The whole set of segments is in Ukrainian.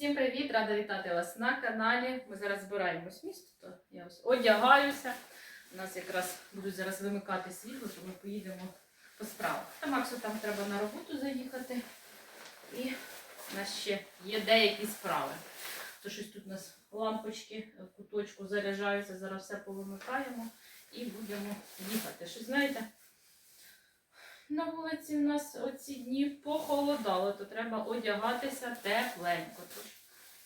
Всім привіт! Рада вітати вас на каналі. Ми зараз збираємось в місто, то я ось одягаюся. У нас якраз будуть зараз вимикати світло, то ми поїдемо по справах. Та Максу там треба на роботу заїхати. І у нас ще є деякі справи. То щось тут у нас лампочки в куточку заряджаються, зараз все повимикаємо і будемо їхати. Щось знаєте, на вулиці в нас оці дні похолодало, то треба одягатися тепленько. Тож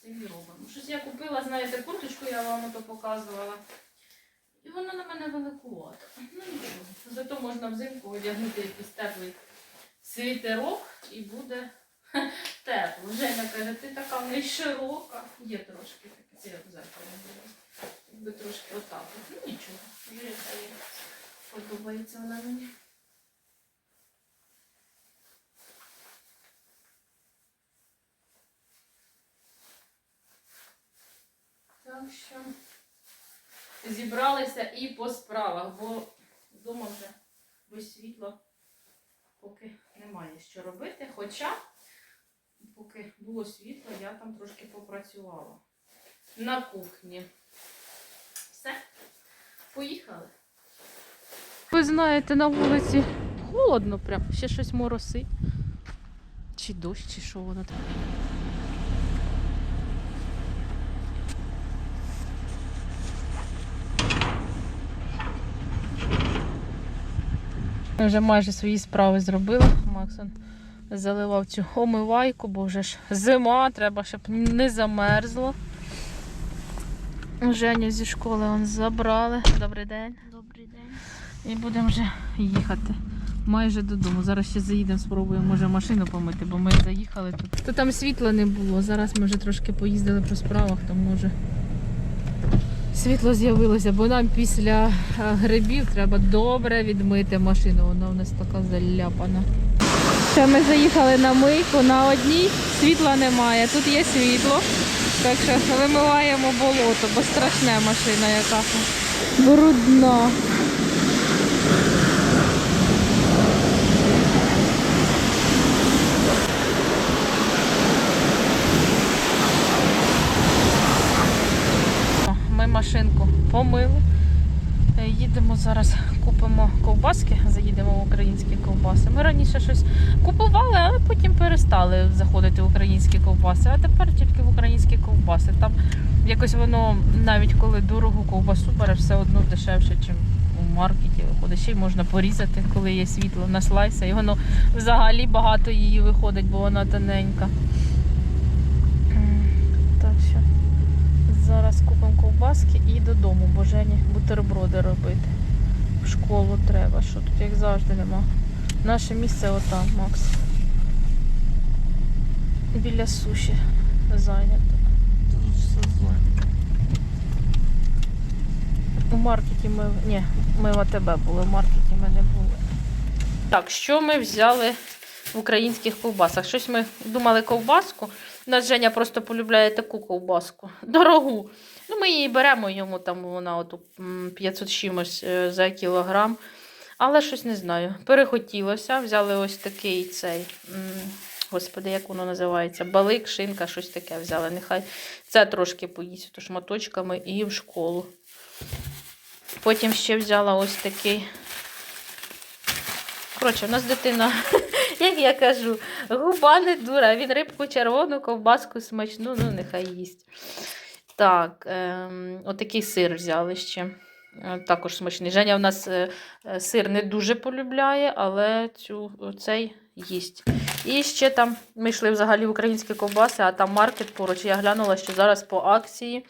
і робимо. Щось я купила, знаєте, курточку, я вам ото показувала. І вона на мене великувата. Ну нічого. Зато можна взимку одягнути якийсь теплий світерок і буде хе, тепло. Женя каже, ти така не широка. Є трошки таке. Це я в зеркало була. Якби трошки отак. Ну нічого. Подобається вона мені. Так що зібралися і по справах, бо вдома вже без світла поки немає що робити. Хоча, поки було світло, я там трошки попрацювала на кухні. Все, поїхали. Ви знаєте, на вулиці холодно прям, ще щось моросить. Чи дощ, чи що воно там. Ми вже майже свої справи зробили. Максон заливав цю омивайку, бо вже ж зима, треба, щоб не замерзло. Женю зі школи он забрали. Добрий день. Добрий день. І будемо вже їхати майже додому. Зараз ще заїдемо, спробуємо, може машину помити, бо ми заїхали тут. То там світла не було. Зараз ми вже трошки поїздили по справах, тому вже світло з'явилося, бо нам після е, грибів треба добре відмити машину. Вона у нас така заляпана. Ще ми заїхали на мийку на одній, світла немає. Тут є світло. Так що вимиваємо болото, бо страшна машина яка. Брудна. Ми машинку помили. Е, Їдемо зараз, купимо ковбаски, заїдемо в українські ковбаси. Ми раніше щось купували, але потім перестали заходити в українські ковбаси. А тепер тільки в українські ковбаси. Там якось воно, навіть коли дорогу ковбасу береш, все одно дешевше, ніж у маркеті виходить. Ще й можна порізати, коли є світло на слайса. І воно взагалі багато її виходить, бо вона тоненька. М, Так що зараз купимо ковбаски і додому, бо Жені бутерброди робити. В школу треба, що тут як завжди нема. Наше місце отам, Макс. Біля суші зайнято. У маркеті ми. Ні, ми в АТБ були, в маркеті ми не були. Так, що ми взяли в українських ковбасах? Щось ми думали ковбаску. Нас Женя просто полюбляє таку ковбаску. Дорогу. Ну, ми її беремо йому, там вона от, м, 500 чимось е, за кілограм. Але щось не знаю. Перехотілося. Взяли ось такий цей. Господи, як воно називається? Балик, шинка, щось таке взяли. Нехай це трошки поїсть то шматочками і в школу. Потім ще взяла ось такий. Коротше, у нас дитина, як я кажу, губа не дура. Він рибку червону, ковбаску смачну, ну нехай їсть. Так, ем, отакий сир взяли ще. Е, Також смачний. Женя у нас е, е, сир не дуже полюбляє, але цю, цей їсть. І ще там ми йшли взагалі в українські ковбаси, а там маркет поруч. Я глянула, що зараз по акції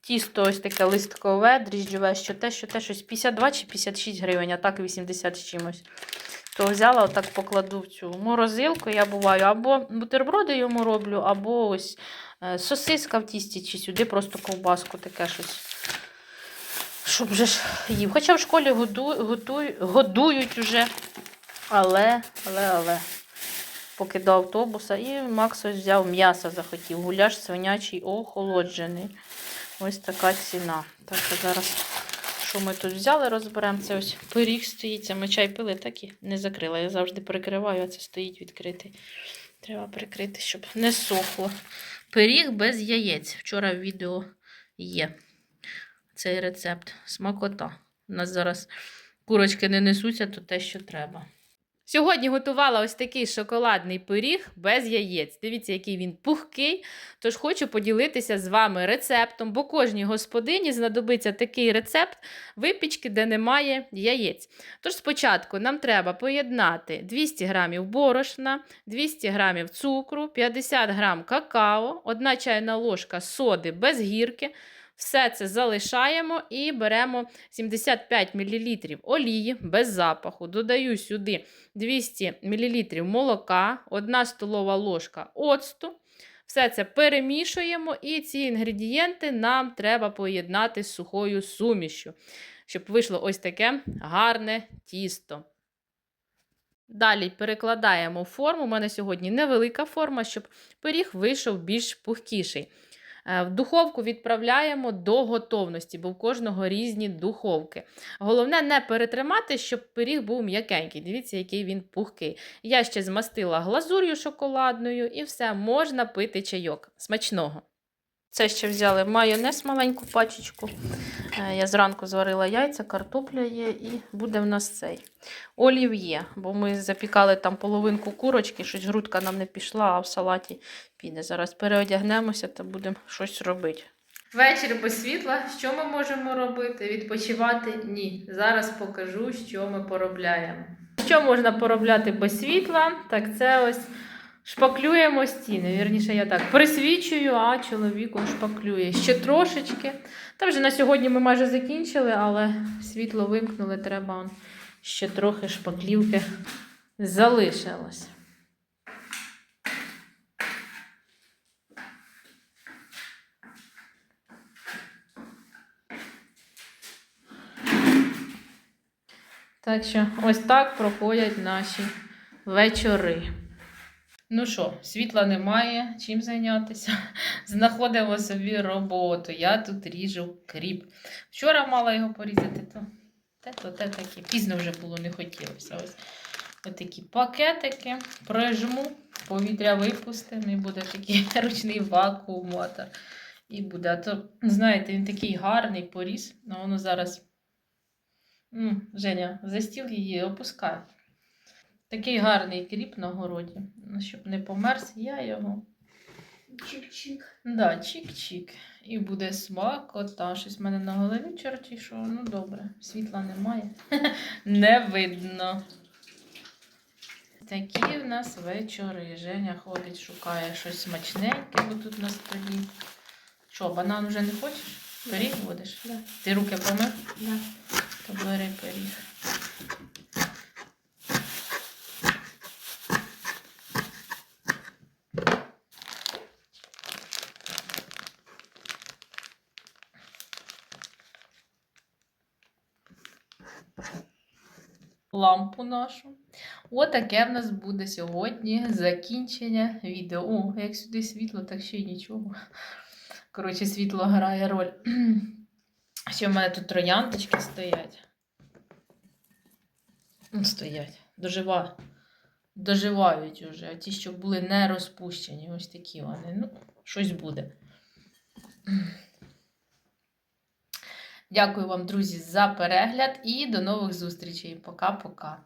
тісто ось таке листкове, дріжджове, що те, що те, щось 52 чи 56 гривень, а так 80 з чимось. То взяла, отак покладу в цю морозилку. Я буваю або бутерброди йому роблю, або ось е, сосиска в тісті, чи сюди просто ковбаску таке щось. Щоб вже ж їв. Хоча в школі году, готуй, годують вже. Але, але, але. Поки до автобуса. І Макс ось взяв м'ясо захотів. Гуляш свинячий охолоджений. Ось така ціна. Так, зараз, що ми тут взяли, розберемо. Це ось пиріг стоїть. Ми чай пили, так і не закрила. Я завжди прикриваю, а це стоїть відкритий. Треба прикрити, щоб не сохло. Пиріг без яєць. Вчора в відео є цей рецепт. Смакота. У нас зараз курочки не несуться, то те, що треба. Сьогодні готувала ось такий шоколадний пиріг без яєць. Дивіться, який він пухкий. Тож хочу поділитися з вами рецептом, бо кожній господині знадобиться такий рецепт випічки, де немає яєць. Тож спочатку нам треба поєднати 200 г борошна, 200 г цукру, 50 г какао, 1 чайна ложка соди без гірки. Все це залишаємо і беремо 75 мл олії без запаху. Додаю сюди 200 мл молока, 1 столова ложка оцту. Все це перемішуємо, і ці інгредієнти нам треба поєднати з сухою сумішю, щоб вийшло ось таке гарне тісто. Далі перекладаємо форму. У мене сьогодні невелика форма, щоб пиріг вийшов більш пухкіший. Е, В духовку відправляємо до готовності, бо в кожного різні духовки. Головне не перетримати, щоб пиріг був м'якенький. Дивіться, який він пухкий. Я ще змастила глазур'ю шоколадною і все, можна пити чайок. Смачного. Це ще взяли майонез, маленьку пачечку. Е, Я зранку зварила яйця, картопля є, і буде в нас цей олів'є, бо ми запікали там половинку курочки, щось грудка нам не пішла, а в салаті піде. Зараз переодягнемося та будемо щось робити. Вечір без світла. Що ми можемо робити? Відпочивати? Ні. Зараз покажу, що ми поробляємо. Що можна поробляти без світла? Так це ось шпаклюємо стіни. Вірніше, я так присвічую, а чоловік шпаклює. Ще трошечки. Та вже на сьогодні ми майже закінчили, але світло вимкнули, треба ще трохи шпаклівки залишилось. Так що ось так проходять наші вечори. Ну що, світла немає, чим зайнятися. Знаходимо собі роботу. Я тут ріжу кріп. Вчора мала його порізати, то те, то те таке. Пізно вже було, не хотілося. Ось такі пакетики. Прижму, повітря випустимо, і буде такий ручний вакууматор. І буде. А то, знаєте, він такий гарний поріз, але воно зараз. М, Женя, за стіл її опускай. Такий гарний кріп на городі. Ну, Щоб не померз, я його. Чик-чик. Да, чик-чик. І буде смакота. Щось в мене на голові чорті, що ну добре, світла немає. не видно. Такі в нас вечори. Женя ходить, шукає щось смачненьке, бо тут на столі. Що, банан вже не хочеш? Пиріг будеш? Да. Ти руки помив? Да. То бери пиріг. Лампу нашу. Отаке в нас буде сьогодні закінчення відео. О, як сюди світло, так ще й нічого. Коротше, світло грає роль. Ще в мене тут трояндочки стоять. Ну, Стоять. Дожива... Доживають уже. А ті, що були не розпущені. Ось такі вони. Ну, щось буде. Дякую вам, друзі, за перегляд і до нових зустрічей. Пока-пока.